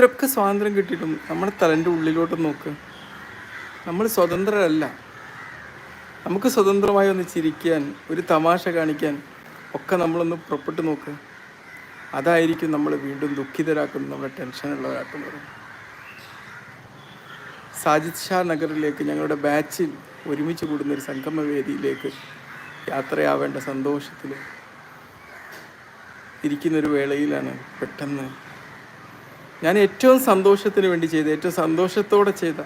ഇത്രയൊക്കെ സ്വാതന്ത്ര്യം കിട്ടിയിട്ടും നമ്മുടെ തലന്റെ ഉള്ളിലോട്ട് നോക്ക്. നമ്മൾ സ്വതന്ത്രരല്ല. നമുക്ക് സ്വതന്ത്രമായി ഒന്ന് ചിരിക്കാൻ ഒരു തമാശ കാണിക്കാൻ ഒക്കെ നമ്മളൊന്ന് പുറപ്പെട്ട് നോക്ക്. അതായിരിക്കും നമ്മൾ വീണ്ടും ദുഃഖിതരാക്കുന്നത് നമ്മളെ ടെൻഷനുള്ളവരാക്കുന്നത് സാജിദ് ഷാ നഗറിലേക്ക് ഞങ്ങളുടെ ബാച്ചിൽ ഒരുമിച്ച് കൂടുന്ന ഒരു സംഗമവേദിയിലേക്ക് യാത്രയാവേണ്ട സന്തോഷത്തിൽ ഇരിക്കുന്നൊരു വേളയിലാണ് പെട്ടെന്ന് ഞാൻ ഏറ്റവും സന്തോഷത്തിന് വേണ്ടി ചെയ്ത ഏറ്റവും സന്തോഷത്തോടെ ചെയ്ത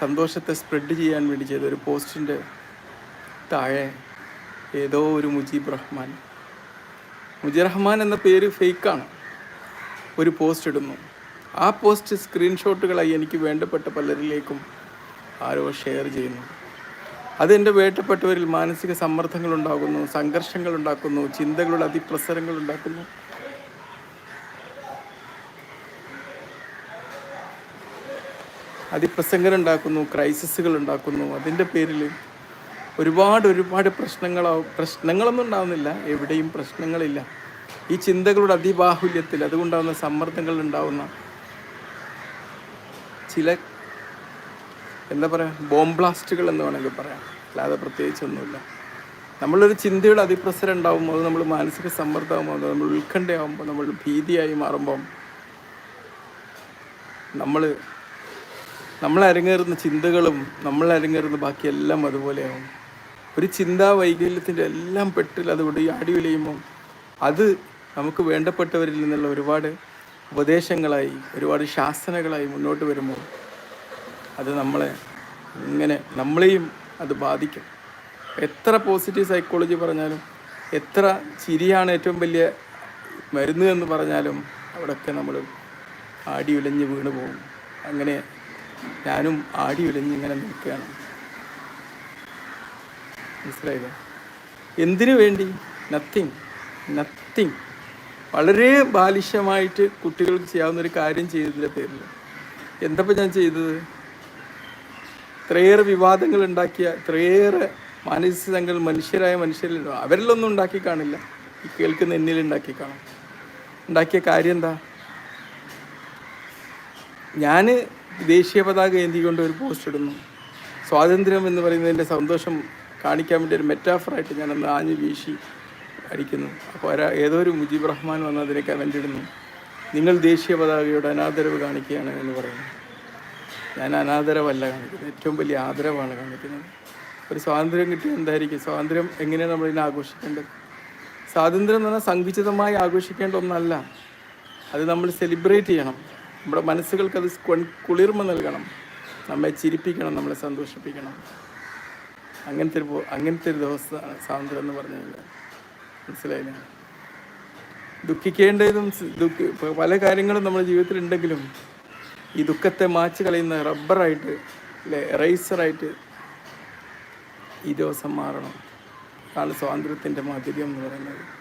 സന്തോഷത്തെ സ്പ്രെഡ് ചെയ്യാൻ വേണ്ടി ചെയ്ത ഒരു പോസ്റ്റിന്റെ താഴെ ഏതോ ഒരു മുജീബ് റഹ്മാൻ. മുജീബ് റഹ്മാൻ എന്ന പേര് ഫേക്കാണ് ഒരു പോസ്റ്റ് ഇടുന്നു. ആ പോസ്റ്റ് സ്ക്രീൻഷോട്ടുകളായി എനിക്ക് വേണ്ടപ്പെട്ട പലരിലേക്കും ആരോ ഷെയർ ചെയ്യുന്നു. അതെന്റെ വേണ്ടപ്പെട്ടവരിൽ മാനസിക സമ്മർദ്ദങ്ങൾ ഉണ്ടാകുന്നു സംഘർഷങ്ങൾ ഉണ്ടാക്കുന്നു ചിന്തകളുടെ അതിപ്രസരങ്ങൾ ഉണ്ടാക്കുന്നു അതിപ്രസംഗം ഉണ്ടാക്കുന്നു ക്രൈസിസുകൾ ഉണ്ടാക്കുന്നു അതിന്റെ പേരിൽ ഒരുപാട് ഒരുപാട് പ്രശ്നങ്ങളാവും പ്രശ്നങ്ങളൊന്നും ഉണ്ടാവുന്നില്ല എവിടെയും പ്രശ്നങ്ങളില്ല. ഈ ചിന്തകളുടെ അതിബാഹുല്യത്തിൽ അതുകൊണ്ടാവുന്ന സമ്മർദ്ദങ്ങൾ ഉണ്ടാവുന്ന ചില എന്താ പറയുക ബോംബ്ലാസ്റ്റുകൾ എന്ന് വേണമെങ്കിൽ പറയാം. അല്ലാതെ പ്രത്യേകിച്ചൊന്നുമില്ല. നമ്മളൊരു ചിന്തയുടെ അതിപ്രസരം ഉണ്ടാകുമ്പോൾ അത് നമ്മൾ മാനസിക സമ്മർദ്ദമാകുമ്പോൾ അത് നമ്മൾ ഉത്കണ്ഠയാകുമ്പോൾ നമ്മൾ ഭീതിയായി മാറുമ്പം നമ്മൾ നമ്മൾ അരങ്ങേറുന്ന ചിന്തകളും നമ്മൾ അരങ്ങേറുന്ന ബാക്കിയെല്ലാം അതുപോലെയാവും. ഒരു ചിന്താ വൈകല്യത്തിന്റെ എല്ലാം പെട്ടിൽ അതുകൊണ്ട് ഈ ആടി വിലയുമ്പം അത് നമുക്ക് വേണ്ടപ്പെട്ടവരിൽ നിന്നുള്ള ഒരുപാട് ഉപദേശങ്ങളായി ഒരുപാട് ശാസനകളായി മുന്നോട്ട് വരുമ്പോൾ അത് നമ്മളെ ഇങ്ങനെ നമ്മളെയും അത് ബാധിക്കും. എത്ര പോസിറ്റീവ് സൈക്കോളജി പറഞ്ഞാലും എത്ര ചിരിയാണ് ഏറ്റവും വലിയ മരുന്ന് എന്ന് പറഞ്ഞാലും അവിടെയൊക്കെ നമ്മൾ ആടി ഉലഞ്ഞ് വീണ് പോകും അങ്ങനെ ഞാനും ആടി ഒലിഞ്ഞിങ്ങനെ നിൽക്കുകയാണ്. മനസ്സിലായില്ലേ? എന്തിനു വേണ്ടി? നത്തിങ് നത്തിങ് വളരെ ബാലിഷ്യമായിട്ട് കുട്ടികൾക്ക് ചെയ്യാവുന്ന ഒരു കാര്യം ചെയ്തതിന്റെ പേരിൽ എന്തപ്പോൾ ഞാൻ ചെയ്തത്? ഇത്രയേറെ വിവാദങ്ങൾ ഉണ്ടാക്കിയ ഇത്രയേറെ മാനസികങ്ങൾ മനുഷ്യരായ മനുഷ്യരിൽ അവരിലൊന്നും ഉണ്ടാക്കി കാണില്ല. ഈ കേൾക്കുന്ന എന്നിൽ ഉണ്ടാക്കി കാണും. ഉണ്ടാക്കിയ കാര്യം എന്താ? ഞാൻ ദേശീയ പതാക ഏന്തിക്കൊണ്ട് ഒരു പോസ്റ്റ് ഇടുന്നു. സ്വാതന്ത്ര്യം എന്ന് പറയുന്നതിന്റെ സന്തോഷം കാണിക്കാൻ വേണ്ടി ഒരു മെറ്റാഫറായിട്ട് ഞാനന്ന് ആഞ്ഞു വീശി അടിക്കുന്നു. അപ്പോൾ ഒരാ ഏതോ ഒരു മുജീബ് റഹ്മാൻ വന്ന് അതിനെ കമന്റ് ഇടുന്നു. നിങ്ങൾ ദേശീയ പതാകയുടെ അനാദരവ് കാണിക്കുകയാണ് എന്ന് പറയുന്നു. ഞാൻ അനാദരവല്ല കാണിക്കുന്നത് ഏറ്റവും വലിയ ആദരവാണ് കാണിക്കുന്നത്. ഒരു സ്വാതന്ത്ര്യം കിട്ടിയ എന്തായിരിക്കും? സ്വാതന്ത്ര്യം എങ്ങനെയാണ് നമ്മളിതിനെ ആഘോഷിക്കേണ്ടത്? സ്വാതന്ത്ര്യം എന്ന് പറഞ്ഞാൽ സങ്കുചിതമായി ആഘോഷിക്കേണ്ട ഒന്നല്ല. അത് നമ്മൾ സെലിബ്രേറ്റ് ചെയ്യണം. നമ്മുടെ മനസ്സുകൾക്ക് അത് കുളിർമ നൽകണം. നമ്മെ ചിരിപ്പിക്കണം നമ്മളെ സന്തോഷിപ്പിക്കണം. അങ്ങനത്തെ ഒരു അങ്ങനത്തെ ഒരു ദിവസമാണ് സ്വാതന്ത്ര്യം എന്ന് പറഞ്ഞു കഴിഞ്ഞാൽ. മനസ്സിലായില്ല ദുഃഖിക്കേണ്ടതും ദുഃഖി പല കാര്യങ്ങളും നമ്മുടെ ജീവിതത്തിൽ ഉണ്ടെങ്കിലും ഈ ദുഃഖത്തെ മാച്ച് കളയുന്ന റബ്ബറായിട്ട് അല്ലെ എറൈസറായിട്ട് ഈ ദിവസം മാറണം. അതാണ് സ്വാതന്ത്ര്യത്തിന്റെ മാധുര്യം എന്ന് പറയുന്നത്.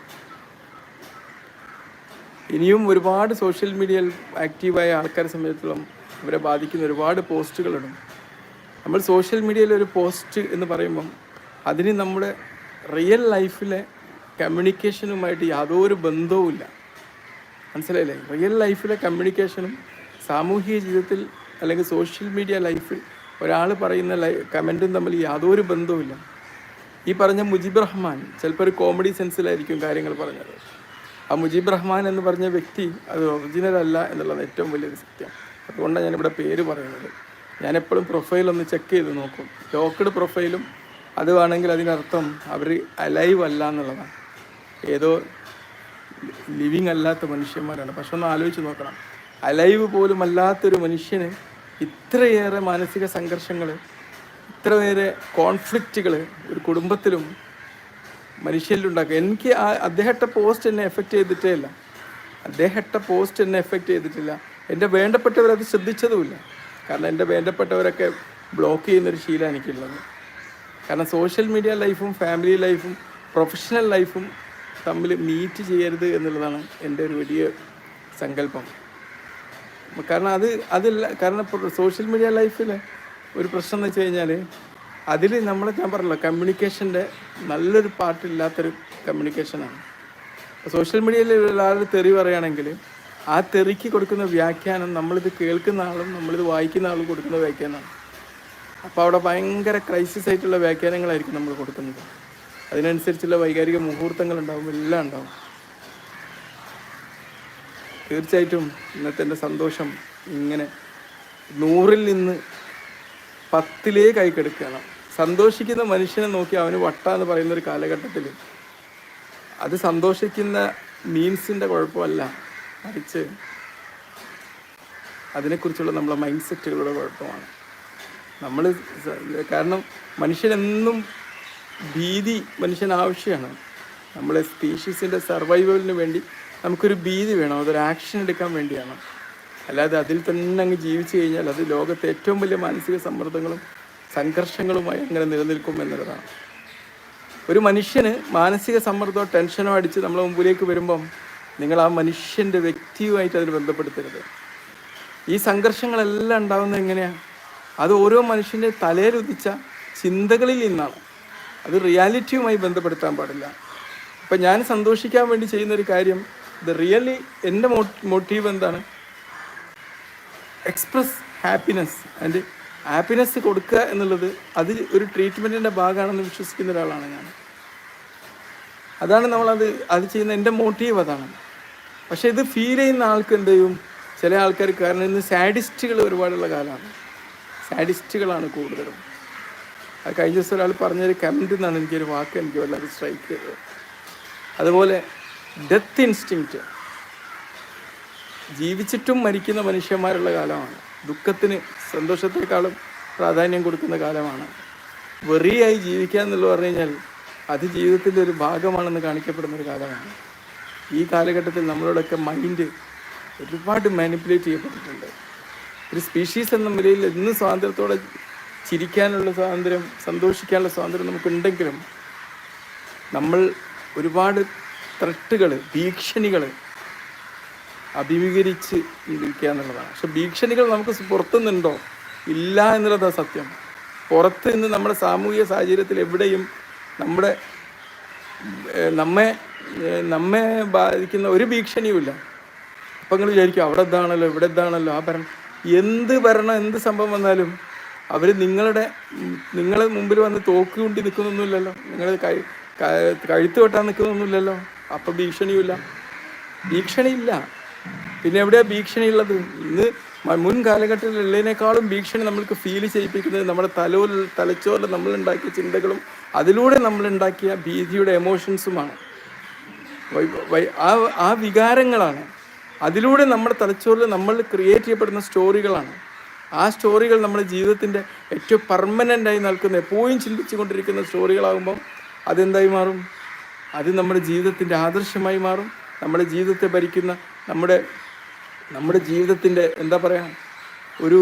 ഇനിയും ഒരുപാട് സോഷ്യൽ മീഡിയയിൽ ആക്റ്റീവായ ആൾക്കാരെ സംബന്ധിച്ചിടത്തോളം അവരെ ബാധിക്കുന്ന ഒരുപാട് പോസ്റ്റുകളുണ്ട് നമ്മൾ സോഷ്യൽ മീഡിയയിൽ ഒരു പോസ്റ്റ് എന്ന് പറയുമ്പം അതിന് നമ്മുടെ റിയൽ ലൈഫിലെ കമ്മ്യൂണിക്കേഷനുമായിട്ട് യാതൊരു ബന്ധവുമില്ല മനസ്സിലായില്ലേ? റിയൽ ലൈഫിലെ കമ്മ്യൂണിക്കേഷനും സാമൂഹിക ജീവിതത്തിൽ അല്ലെങ്കിൽ സോഷ്യൽ മീഡിയ ലൈഫിൽ ഒരാൾ പറയുന്ന ലൈ കമന്റും തമ്മിൽ യാതൊരു ബന്ധവുമില്ല ഈ പറഞ്ഞ മുജീബ് റഹ്മാൻ ചിലപ്പോൾ ഒരു കോമഡി സെൻസിലായിരിക്കും കാര്യങ്ങൾ പറഞ്ഞത്. ആ മുജീബ് റഹ്മാൻ എന്ന് പറഞ്ഞ വ്യക്തി അത് ഒറിജിനൽ അല്ല എന്നുള്ളത് ഏറ്റവും വലിയൊരു സത്യം. അതുകൊണ്ടാണ് ഞാനിവിടെ പേര് പറയുന്നത്. ഞാൻ എപ്പോഴും പ്രൊഫൈൽ ഒന്ന് ചെക്ക് ചെയ്ത് നോക്കും. ലോക്ക്ഡ് പ്രൊഫൈലും അത് വേണമെങ്കിൽ അതിനർത്ഥം അവർ അലൈവ് അല്ല എന്നുള്ളതാണ്. ഏതോ ലിവിങ് അല്ലാത്ത മനുഷ്യന്മാരാണ്. പക്ഷെ ഒന്ന് ആലോചിച്ച് നോക്കണം. അലൈവ് പോലും അല്ലാത്തൊരു മനുഷ്യന് ഇത്രയേറെ മാനസിക സംഘർഷങ്ങൾ ഇത്രയേറെ കോൺഫ്ലിക്റ്റുകൾ ഒരു കുടുംബത്തിലും മനുഷ്യരിലുണ്ടാക്കുക എനിക്ക് ആ അദ്ദേഹത്തെ പോസ്റ്റ് എന്നെ എഫക്റ്റ് ചെയ്തിട്ടേ ഇല്ല. അദ്ദേഹത്തെ പോസ്റ്റ് എന്നെ എഫക്റ്റ് ചെയ്തിട്ടില്ല. എന്റെ വേണ്ടപ്പെട്ടവരത് ശ്രദ്ധിച്ചതുമില്ല. കാരണം എന്റെ വേണ്ടപ്പെട്ടവരൊക്കെ ബ്ലോക്ക് ചെയ്യുന്നൊരു ശീലം എനിക്കുള്ളത്. കാരണം സോഷ്യൽ മീഡിയ ലൈഫും ഫാമിലി ലൈഫും പ്രൊഫഷണൽ ലൈഫും തമ്മിൽ മീറ്റ് ചെയ്യരുത് എന്നുള്ളതാണ് എന്റെ ഒരു വലിയ സങ്കല്പം. കാരണം അത് അതില്ല കാരണം സോഷ്യൽ മീഡിയ ലൈഫിൽ ഒരു പ്രശ്നം എന്ന് വെച്ച് കഴിഞ്ഞാൽ അതിൽ നമ്മൾ ഞാൻ പറഞ്ഞല്ലോ കമ്മ്യൂണിക്കേഷന്റെ നല്ലൊരു പാർട്ടില്ലാത്തൊരു കമ്മ്യൂണിക്കേഷനാണ് സോഷ്യൽ മീഡിയയിൽ ഒരാളുടെ തെറി പറയുകയാണെങ്കിൽ ആ തെറിക്ക് കൊടുക്കുന്ന വ്യാഖ്യാനം നമ്മളിത് കേൾക്കുന്ന ആളും നമ്മളിത് വായിക്കുന്ന ആളും കൊടുക്കുന്ന വ്യാഖ്യാനമാണ്. അപ്പോൾ അവിടെ ഭയങ്കര ക്രൈസിസ് ആയിട്ടുള്ള വ്യാഖ്യാനങ്ങളായിരിക്കും നമ്മൾ കൊടുക്കുന്നത്. അതിനനുസരിച്ചുള്ള വൈകാരിക മുഹൂർത്തങ്ങൾ ഉണ്ടാവും എല്ലാം ഉണ്ടാവും. തീർച്ചയായിട്ടും ഇന്നത്തെ എന്റെ സന്തോഷം ഇങ്ങനെ നൂറിൽ നിന്ന് പത്തിലേ കെടുക്കുകയാണ്. സന്തോഷിക്കുന്ന മനുഷ്യനെ നോക്കി അവന് വട്ട എന്ന് പറയുന്ന ഒരു കാലഘട്ടത്തിൽ അത് സന്തോഷിക്കുന്ന മീൻസിന്റെ കുഴപ്പമല്ല. മറിച്ച് അതിനെക്കുറിച്ചുള്ള നമ്മളെ മൈൻഡ് സെറ്റുകളുടെ കുഴപ്പമാണ്. നമ്മൾ കാരണം മനുഷ്യനെന്നും ഭീതി മനുഷ്യന് ആവശ്യമാണ്. നമ്മളെ സ്പീഷീസിന്റെ സർവൈവലിന് വേണ്ടി നമുക്കൊരു ഭീതി വേണം. അതൊരു ആക്ഷൻ എടുക്കാൻ വേണ്ടിയാണ്. അല്ലാതെ അതിൽ തന്നെ അങ്ങ് ജീവിച്ചു കഴിഞ്ഞാൽ അത് ലോകത്തെ ഏറ്റവും വലിയ മാനസിക സമ്മർദ്ദങ്ങളും സംഘർഷങ്ങളുമായി അങ്ങനെ നിലനിൽക്കും എന്നുള്ളതാണ്. ഒരു മനുഷ്യന് മാനസിക സമ്മർദ്ദമോ ടെൻഷനോ അടിച്ച് നമ്മളെ മുമ്പിലേക്ക് വരുമ്പം നിങ്ങൾ ആ മനുഷ്യന്റെ വ്യക്തിയുമായിട്ട് അതിൽ ബന്ധപ്പെടുത്തരുത്. ഈ സംഘർഷങ്ങളെല്ലാം ഉണ്ടാകുന്നത് എങ്ങനെയാണ് അത് ഓരോ മനുഷ്യന്റെ തലയിലുദിച്ച ചിന്തകളിൽ നിന്നാണ്. അത് റിയാലിറ്റിയുമായി ബന്ധപ്പെടുത്താൻ പാടില്ല. അപ്പം ഞാൻ സന്തോഷിക്കാൻ വേണ്ടി ചെയ്യുന്നൊരു കാര്യം ഇത് റിയലി എന്റെ മോട്ടീവ് എന്താണ്? എക്സ്പ്രസ് ഹാപ്പിനെസ് ആൻഡ് ഹാപ്പിനെസ് കൊടുക്കുക എന്നുള്ളത് അത് ഒരു ട്രീറ്റ്മെന്റിന്റെ ഭാഗമാണെന്ന് വിശ്വസിക്കുന്ന ഒരാളാണ് ഞാൻ. അതാണ് നമ്മളത് അത് ചെയ്യുന്ന എന്റെ മോട്ടീവ് അതാണ്. പക്ഷേ ഇത് ഫീൽ ചെയ്യുന്ന ആൾക്ക് എന്ത് ചെയ്യും? ചില ആൾക്കാർ കാരണം ഇന്ന് സാഡിസ്റ്റുകൾ ഒരുപാടുള്ള കാലമാണ്. സാഡിസ്റ്റുകളാണ് കൂടുതലും. അത് കഴിഞ്ഞ ദിവസം ഒരാൾ പറഞ്ഞൊരു കമന്റ് എന്നാണ് എനിക്കൊരു വാക്ക് എനിക്ക് വല്ലാതെ സ്ട്രൈക്ക് ചെയ്തത്. അതുപോലെ ഡെത്ത് ഇൻസ്റ്റിങ്ക്റ്റ് ജീവിച്ചിട്ടും മരിക്കുന്ന മനുഷ്യന്മാരുള്ള കാലമാണ്. ദുഃഖത്തിന് സന്തോഷത്തെക്കാളും പ്രാധാന്യം കൊടുക്കുന്ന കാലമാണ്. വെറിയായി ജീവിക്കുക എന്നുള്ളത് പറഞ്ഞു കഴിഞ്ഞാൽ അത് ജീവിതത്തിന്റെ ഒരു ഭാഗമാണെന്ന് കാണിക്കപ്പെടുന്ന ഒരു കാലമാണ്. ഈ കാലഘട്ടത്തിൽ നമ്മളോടൊക്കെ മൈൻഡ് ഒരുപാട് മാനിപ്പുലേറ്റ് ചെയ്യപ്പെട്ടിട്ടുണ്ട്. ഒരു സ്പീഷീസ് എന്ന നിലയിൽ ഇന്ന് സ്വാതന്ത്ര്യത്തോടെ ചിരിക്കാനുള്ള സ്വാതന്ത്ര്യം സന്തോഷിക്കാനുള്ള സ്വാതന്ത്ര്യം നമുക്കുണ്ടെങ്കിലും നമ്മൾ ഒരുപാട് ത്രട്ടുകൾ ഭീഷണികൾ അഭിമുഖീകരിച്ച് ഇരിക്കുക എന്നുള്ളതാണ്. പക്ഷെ ഭീഷണികൾ നമുക്ക് പുറത്തുനിന്നുണ്ടോ? ഇല്ല എന്നുള്ളതാണ് സത്യം. പുറത്ത് നിന്ന് നമ്മുടെ സാമൂഹിക സാഹചര്യത്തിൽ എവിടെയും നമ്മുടെ നമ്മെ നമ്മെ ബാധിക്കുന്ന ഒരു ഭീഷണിയുമില്ല. അപ്പം നിങ്ങൾ വിചാരിക്കും അവിടെ ഇതാണല്ലോ ഇവിടെ ഇതാണല്ലോ ആ ഭരണം. എന്ത് ഭരണം എന്ത് സംഭവം വന്നാലും അവർ നിങ്ങളുടെ നിങ്ങളെ മുമ്പിൽ വന്ന് തോക്ക് കൊണ്ടി നിൽക്കുന്നൊന്നുമില്ലല്ലോ നിങ്ങൾ കഴി കഴുത്ത് വെട്ടാൻ നിൽക്കുന്നൊന്നുമില്ലല്ലോ. അപ്പം ഭീഷണിയുമില്ല. ഭീഷണിയില്ല. പിന്നെ എവിടെയാ ഭീഷണി ഉള്ളത് ഇന്ന് മുൻ കാലഘട്ടത്തിൽ ഉള്ളതിനേക്കാളും ഭീഷണി നമ്മൾക്ക് ഫീൽ ചെയ്യിപ്പിക്കുന്നത് നമ്മുടെ തലോൽ തലച്ചോറിൽ നമ്മൾ ഉണ്ടാക്കിയ ചിന്തകളും അതിലൂടെ നമ്മൾ ഉണ്ടാക്കിയ ഭീതിയുടെ എമോഷൻസുമാണ് ആ ആ വികാരങ്ങളാണ്. അതിലൂടെ നമ്മുടെ തലച്ചോറിൽ നമ്മൾ ക്രിയേറ്റ് ചെയ്യപ്പെടുന്ന സ്റ്റോറികളാണ് ആ സ്റ്റോറികൾ നമ്മുടെ ജീവിതത്തിന്റെ ഏറ്റവും പെർമനന്റായി നിൽക്കുന്ന എപ്പോഴും ചിന്തിച്ചു കൊണ്ടിരിക്കുന്ന സ്റ്റോറികളാകുമ്പം അതെന്തായി മാറും? അത് നമ്മുടെ ജീവിതത്തിന്റെ ആദർശമായി മാറും. നമ്മുടെ ജീവിതത്തെ ഭരിക്കുന്ന നമ്മുടെ നമ്മുടെ ജീവിതത്തിന്റെ എന്താ പറയുക ഒരു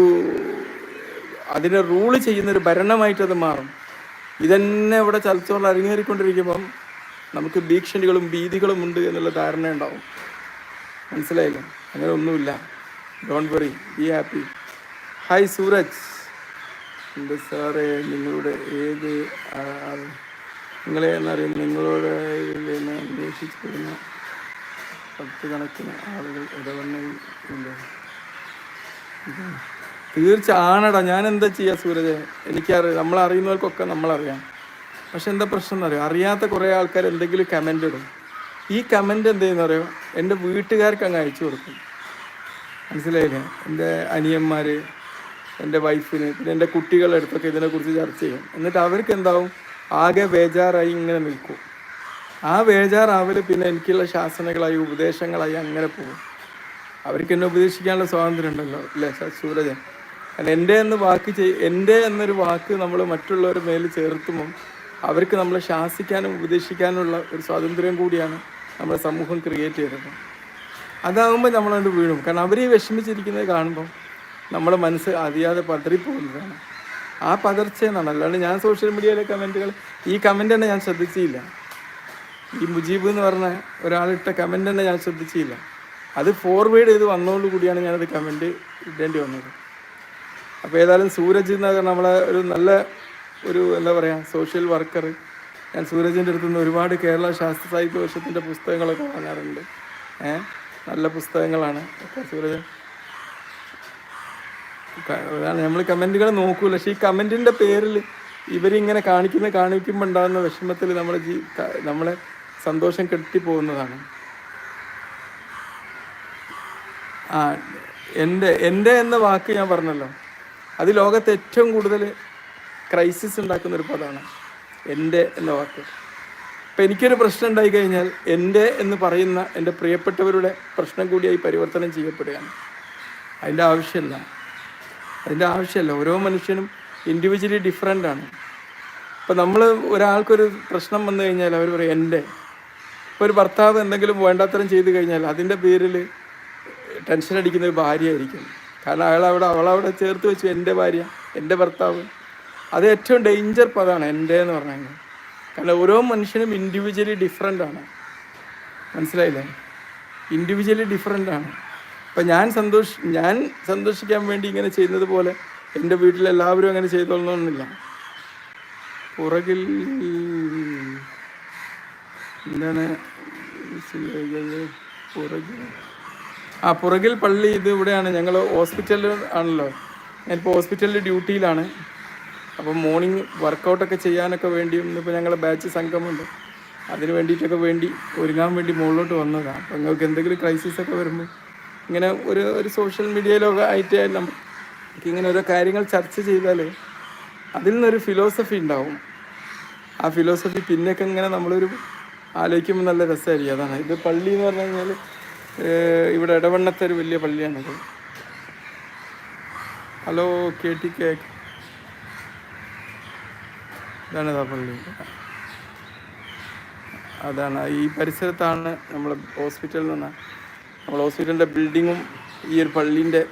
അതിനെ റൂൾ ചെയ്യുന്ന ഒരു ഭരണമായിട്ട് അത് മാറും. ഇതന്നെ ഇവിടെ ചലച്ചോറിൽ അരങ്ങേറിക്കൊണ്ടിരിക്കുമ്പം നമുക്ക് ഭീഷണികളും ഭീതികളും ഉണ്ട് എന്നുള്ള ധാരണ ഉണ്ടാവും. മനസ്സിലായില്ല? അങ്ങനെ ഒന്നുമില്ല. Don't worry be happy hi Suraj എന്റെ സാറേ നിങ്ങളുടെ ഏത് നിങ്ങളെ എന്നറിയും. നിങ്ങളോട് അന്വേഷിച്ചിരുന്ന പത്ത് കണക്കിന് ആളുകൾ ഇടവണ്ണയിൽ ഉണ്ട്. തീർച്ച ആണടാ ഞാൻ എന്താ ചെയ്യാ സൂരജ്? എനിക്കറിയാം. നമ്മളറിയുന്നവർക്കൊക്കെ നമ്മളറിയാം. പക്ഷെ എന്താ പ്രശ്നം എന്നറിയോ അറിയാത്ത കുറേ ആൾക്കാർ എന്തെങ്കിലും കമന്റ് ഇടും. ഈ കമന്റ് എന്ത് അറിയോ എന്റെ വീട്ടുകാർക്ക് അങ്ങ് അയച്ചു കൊടുക്കും. മനസ്സിലായില്ലേ? എന്റെ അനിയന്മാർ എന്റെ വൈഫിന് പിന്നെ എന്റെ കുട്ടികളുടെ അടുത്തൊക്കെ ഇതിനെക്കുറിച്ച് ചർച്ച ചെയ്യും. എന്നിട്ട് അവർക്ക് എന്താവും? ആകെ ബേജാറായി ഇങ്ങനെ നിൽക്കും. ആ ബേജാറാവൽ പിന്നെ എനിക്കുള്ള ശാസനകളായി ഉപദേശങ്ങളായി അങ്ങനെ പോകും. അവർക്ക് എന്നെ ഉപദേശിക്കാനുള്ള സ്വാതന്ത്ര്യം ഉണ്ടല്ലോ അല്ലേ സൂരജൻ? കാരണം എന്റെ എന്ന് വാക്ക് ചെയ് എന്റെ എന്നൊരു വാക്ക് നമ്മൾ മറ്റുള്ളവരുടെ മേൽ ചേർത്തുമ്പോൾ അവർക്ക് നമ്മളെ ശാസിക്കാനും ഉപദേശിക്കാനുമുള്ള ഒരു സ്വാതന്ത്ര്യം കൂടിയാണ് നമ്മുടെ സമൂഹം ക്രിയേറ്റ് ചെയ്തത്. അതാകുമ്പോൾ നമ്മളത് വീഴും. കാരണം അവർ വിഷമിച്ചിരിക്കുന്നത് കാണുമ്പോൾ നമ്മുടെ മനസ്സ് അറിയാതെ പതറിപ്പോകുന്നതാണ്. ആ പതർച്ച എന്നാണ് അല്ലാണ്ട് ഞാൻ സോഷ്യൽ മീഡിയയിലെ കമന്റുകൾ ഈ കമന്റ് തന്നെ ഞാൻ ശ്രദ്ധിച്ചില്ല. ഈ മുജീബ് എന്ന് പറഞ്ഞ ഒരാളിട്ട കമന്റ് തന്നെ ഞാൻ ശ്രദ്ധിച്ചില്ല. അത് ഫോർവേഡ് ചെയ്ത് വന്നതുകൊണ്ട് കൂടിയാണ് ഞാനത് കമന്റ് ഇടേണ്ടി വന്നത്. അപ്പോൾ ഏതായാലും സൂരജ് എന്ന് നമ്മളെ ഒരു നല്ല ഒരു എന്താ പറയുക സോഷ്യൽ വർക്കർ ഞാൻ സൂരജിന്റെ അടുത്ത് നിന്ന് ഒരുപാട് കേരള ശാസ്ത്ര സാഹിത്യ വർഷത്തിന്റെ പുസ്തകങ്ങളൊക്കെ വാങ്ങാറുണ്ട്. ഏഹ് നല്ല പുസ്തകങ്ങളാണ്. ഒക്കെ സൂരജ്. നമ്മൾ കമന്റുകൾ നോക്കൂല. പക്ഷേ ഈ കമന്റിന്റെ പേരിൽ ഇവരിങ്ങനെ കാണിക്കുന്ന കാണിക്കുമ്പോൾ ഉണ്ടാകുന്ന വിഷമത്തിൽ നമ്മളെ ജീ നമ്മളെ സന്തോഷം കെട്ടിപ്പോകുന്നതാണ്. ആ എന്റെ എന്റെ എന്ന വാക്ക് ഞാൻ പറഞ്ഞല്ലോ. അത് ലോകത്ത് ഏറ്റവും കൂടുതൽ ക്രൈസിസ് ഉണ്ടാക്കുന്ന ഒരു പദമാണ് എന്റെ എന്ന വാക്ക്. അപ്പം എനിക്കൊരു പ്രശ്നം ഉണ്ടായി കഴിഞ്ഞാൽ എന്റെ എന്ന് പറയുന്ന എന്റെ പ്രിയപ്പെട്ടവരുടെ പ്രശ്നം കൂടിയായി പരിവർത്തനം ചെയ്യപ്പെടുകയാണ്. അതിന്റെ ആവശ്യമില്ല. അതിന്റെ ആവശ്യമില്ല. ഓരോ മനുഷ്യനും ഇൻഡിവിജ്വലി ഡിഫറെന്റ് ആണ്. ഇപ്പം നമ്മൾ ഒരാൾക്കൊരു പ്രശ്നം വന്നു കഴിഞ്ഞാൽ അവർ പറയും എന്റെ. ഒരു ഭർത്താവ് എന്തെങ്കിലും വേണ്ടാത്തരം ചെയ്തു കഴിഞ്ഞാൽ അതിന്റെ പേരിൽ ടെൻഷൻ അടിക്കുന്ന ഒരു ഭാര്യയായിരിക്കും. കാരണം അയാളവിടെ അവളവിടെ ചേർത്ത് വെച്ചു എന്റെ ഭാര്യ എന്റെ ഭർത്താവ്. അത് ഏറ്റവും ഡേഞ്ചർ പദമാണ് എന്റെ എന്ന് പറഞ്ഞാൽ. കാരണം ഓരോ മനുഷ്യനും ഇൻഡിവിജ്വലി ഡിഫറെന്റ് ആണ്. മനസ്സിലായില്ലേ? ഇൻഡിവിജ്വലി ഡിഫറെന്റ് ആണ്. അപ്പം ഞാൻ സന്തോഷ് ഞാൻ സന്തോഷിക്കാൻ വേണ്ടി ഇങ്ങനെ ചെയ്യുന്നത് പോലെ എന്റെ വീട്ടിലെല്ലാവരും അങ്ങനെ ചെയ്തോളണമെന്നില്ല. പുറകിൽ എന്താണ്? പുറകിൽ ആ പുറകിൽ പള്ളി ഇത് ഇവിടെയാണ്. ഞങ്ങൾ ഹോസ്പിറ്റലിൽ ആണല്ലോ. ഞാനിപ്പോൾ ഹോസ്പിറ്റലിൽ ഡ്യൂട്ടിയിലാണ്. അപ്പം മോർണിംഗ് വർക്കൗട്ടൊക്കെ ചെയ്യാനൊക്കെ വേണ്ടി ഇന്നിപ്പോൾ ഞങ്ങളെ ബാച്ച് സംഘമുണ്ട്. അതിന് വേണ്ടിയിട്ടൊക്കെ വേണ്ടി ഒരുങ്ങാൻ വേണ്ടി മുകളിലോട്ട് വന്നതാണ് അപ്പം നിങ്ങൾക്ക് എന്തെങ്കിലും ക്രൈസിസ് ഒക്കെ വരുമ്പോൾ ഇങ്ങനെ ഒരു ഒരു സോഷ്യൽ മീഡിയയിലൊക്കെ ആയിട്ട് നമുക്ക് ഇങ്ങനെ ഓരോ കാര്യങ്ങൾ ചർച്ച ചെയ്താൽ അതിൽ നിന്നൊരു ഫിലോസഫി ഉണ്ടാവും. ആ ഫിലോസഫി പിന്നെയൊക്കെ ഇങ്ങനെ നമ്മളൊരു ആലോചിക്കുമ്പോൾ നല്ല രസമായിരിക്കും. അതാണ്. ഇത് പള്ളി എന്ന് പറഞ്ഞു കഴിഞ്ഞാൽ ഇവിടെ ഇടവണ്ണത്തെ ഒരു വലിയ പള്ളിയാണിത് ഹലോ കെ ടി കെ ഇതാണ് ആ പള്ളി. അതാണ്. ഈ പരിസരത്താണ് നമ്മൾ ഹോസ്പിറ്റലിൽ നിന്ന് നമ്മൾ ഹോസ്പിറ്റലിന്റെ ബിൽഡിങ്ങും ഈ ഒരു പള്ളീന്റെ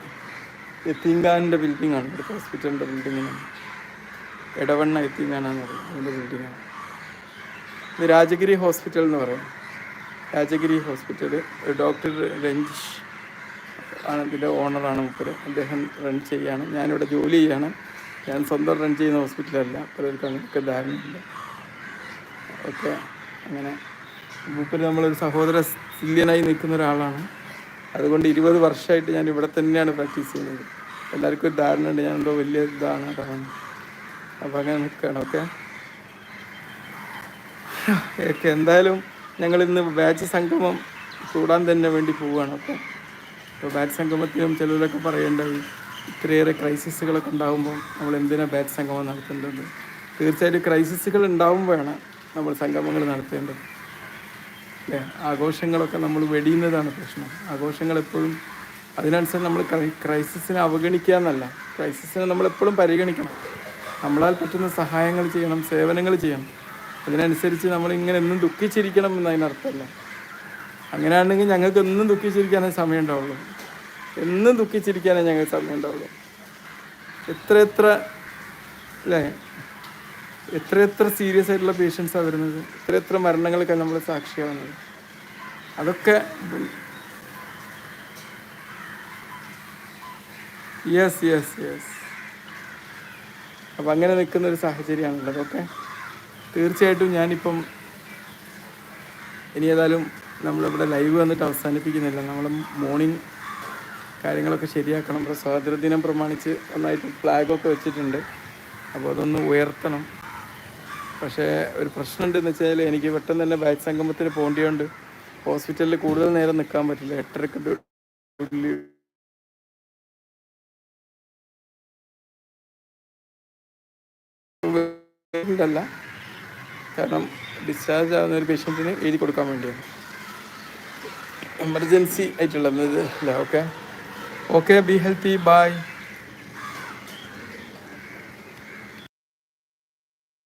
എത്തിങ്കാനിന്റെ ബിൽഡിങ്ങാണ്. ഇവിടുത്തെ ഹോസ്പിറ്റലിന്റെ ബിൽഡിങ്ങിനാണ് ഇടവണ്ണ എത്തിങ്കാനാന്ന് പറയും അതിന്റെ ബിൽഡിങ്ങാണ്. ഇത് രാജഗിരി ഹോസ്പിറ്റൽ എന്ന് പറയും. രാജഗിരി ഹോസ്പിറ്റൽ. ഡോക്ടർ രഞ്ജിഷ് ആണ് ഇതിന്റെ ഓണറാണ് മുപ്പര്. അദ്ദേഹം റൺ ചെയ്യാണ്. ഞാനിവിടെ ജോലി ചെയ്യാണ്. ഞാൻ സ്വന്തം റൺ ചെയ്യുന്ന ഹോസ്പിറ്റലല്ല പലർക്കും അങ്ങനെയൊക്കെ ധാരണയുണ്ട്. ഒക്കെ അങ്ങനെ മൂപ്പര് നമ്മളൊരു സഹോദര തുല്യനായി നിൽക്കുന്ന ഒരാളാണ്. അതുകൊണ്ട് ഇരുപത് വർഷമായിട്ട് ഞാൻ ഇവിടെ തന്നെയാണ് പ്രാക്ടീസ് ചെയ്യുന്നത്. എല്ലാവർക്കും ഒരു ധാരണ ഉണ്ട് ഞാൻ എന്തോ വലിയ ഇതാണ് അപ്പോൾ അങ്ങനെ നിൽക്കുകയാണ്. ഓക്കെ. ഓക്കെ എന്തായാലും ഞങ്ങൾ ഇന്ന് ബാച്ച് സംഗമം കൂടാൻ തന്നെ വേണ്ടി പോവുകയാണ്. അപ്പം ഇപ്പോൾ ബാച്ച് സംഗമത്തിനും ചിലരൊക്കെ പറയേണ്ടത് ഇത്രയേറെ ക്രൈസിസുകളൊക്കെ ഉണ്ടാകുമ്പോൾ നമ്മൾ എന്തിനാണ് ബാച്ച് സംഗമം നടത്തേണ്ടത്? തീർച്ചയായിട്ടും ക്രൈസിസുകൾ ഉണ്ടാകുമ്പോഴാണ് നമ്മൾ സംഗമങ്ങൾ നടത്തേണ്ടത്. അല്ലേ? ആഘോഷങ്ങളൊക്കെ നമ്മൾ വെടിയുന്നതാണ് പ്രശ്നം. ആഘോഷങ്ങൾ എപ്പോഴും അതിനനുസരിച്ച് നമ്മൾ ക്രൈ- ക്രൈസിസിനെ അവഗണിക്കുക എന്നല്ല. ക്രൈസിസിനെ നമ്മൾ എപ്പോഴും പരിഗണിക്കണം. നമ്മളാൽ പറ്റുന്ന സഹായങ്ങൾ ചെയ്യണം സേവനങ്ങൾ ചെയ്യണം. അതിനനുസരിച്ച് നമ്മൾ ഇങ്ങനെ എന്നും ദുഃഖിച്ചിരിക്കണം എന്ന് അതിനർത്ഥമല്ല. അങ്ങനെയാണെങ്കിൽ ഞങ്ങൾക്ക് എന്നും ദുഃഖിച്ചിരിക്കാനേ സമയം ഉണ്ടാവുള്ളൂ എന്നും ദുഃഖിച്ചിരിക്കാനേ ഞങ്ങൾക്ക് സമയം ഉണ്ടാവുള്ളൂ എത്ര എത്ര അല്ലേ? എത്ര എത്ര സീരിയസ് ആയിട്ടുള്ള പേഷ്യൻസാണ് വരുന്നത്? എത്ര എത്ര മരണങ്ങളൊക്കെ നമ്മൾ സാക്ഷിയാവുന്നത്? അതൊക്കെ യെസ് യെസ് യെസ് അപ്പം അങ്ങനെ നിൽക്കുന്ന ഒരു സാഹചര്യമാണുള്ളത് ഓക്കെ തീർച്ചയായിട്ടും ഞാനിപ്പം ഇനി ഏതായാലും നമ്മളിവിടെ ലൈവ് വന്നിട്ട് അവസാനിപ്പിക്കുന്നില്ല. നമ്മൾ മോർണിംഗ് കാര്യങ്ങളൊക്കെ ശരിയാക്കണം. ഇപ്പോൾ സ്വാതന്ത്ര്യദിനം പ്രമാണിച്ച് ഒന്നായിട്ട് ഫ്ലാഗൊക്കെ വെച്ചിട്ടുണ്ട്. അപ്പോൾ അതൊന്ന് ഉയർത്തണം. പക്ഷേ ഒരു പ്രശ്നമുണ്ടെന്ന് വെച്ചാൽ എനിക്ക് പെട്ടെന്ന് തന്നെ ബാച്ച് സംഗമത്തിന് പോകേണ്ടതുകൊണ്ട് ഹോസ്പിറ്റലിൽ കൂടുതൽ നേരം നിൽക്കാൻ പറ്റില്ല. എട്ടരക്ക് അല്ല കാരണം ഡിസ്ചാർജ് ആവുന്ന ഒരു പേഷ്യന്റിന് എഴുതി കൊടുക്കാൻ വേണ്ടിയാണ്. എമർജൻസി ആയിട്ടുള്ളത്. അല്ലേ? Okay okay be healthy bye